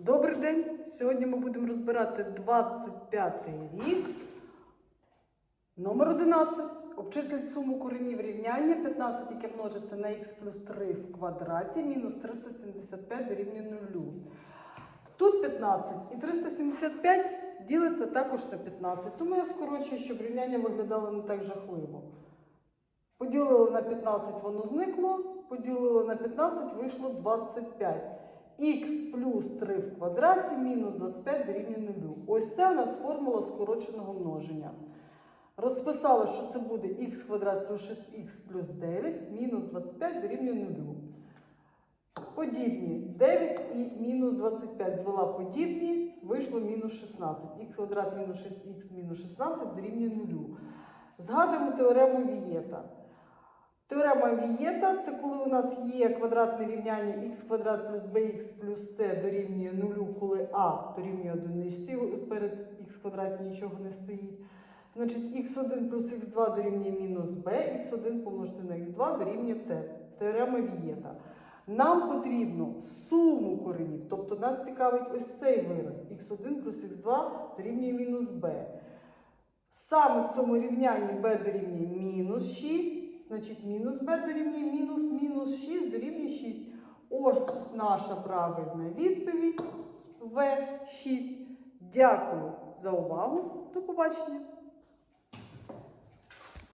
Добрий день! Сьогодні ми будемо розбирати 25 рік. Номер 11. Обчисліть суму коренів рівняння 15, яке множиться на х плюс 3 в квадраті, мінус 375 дорівнює 0. Тут 15 і 375 ділиться також на 15. Тому я скорочую, щоб рівняння виглядало не так жахливо. Поділили на 15, воно зникло. Поділили на 15, вийшло 25. Х плюс 3 в квадраті мінус 25 дорівнює 0. Ось це у нас формула скороченого множення. Розписали, що це буде х квадрат плюс 6х плюс 9 мінус 25 дорівнює 0. Подібні 9 і мінус 25 звела подібні, вийшло мінус 16. х квадрат мінус 6х мінус 16 дорівнює 0. Згадуємо теорему Вієта. Теорема Вієта це коли у нас є квадратне рівняння х квадрат плюс bx плюс c дорівнює 0, коли а дорівнює 1, перед х квадраті нічого не стоїть. Значить, х1 плюс х2 дорівнює мінус b, х1 помножити на х2 дорівнює c. Теорема Вієта. Нам потрібно суму коренів, тобто нас цікавить ось цей вираз. х1 плюс х2 дорівнює мінус b. Саме в цьому рівнянні b дорівнює мінус 6, значить мінус b дорівнює мінус мінус 6 дорівнює 6. Ось наша правильна відповідь В6. Дякую за увагу. До побачення!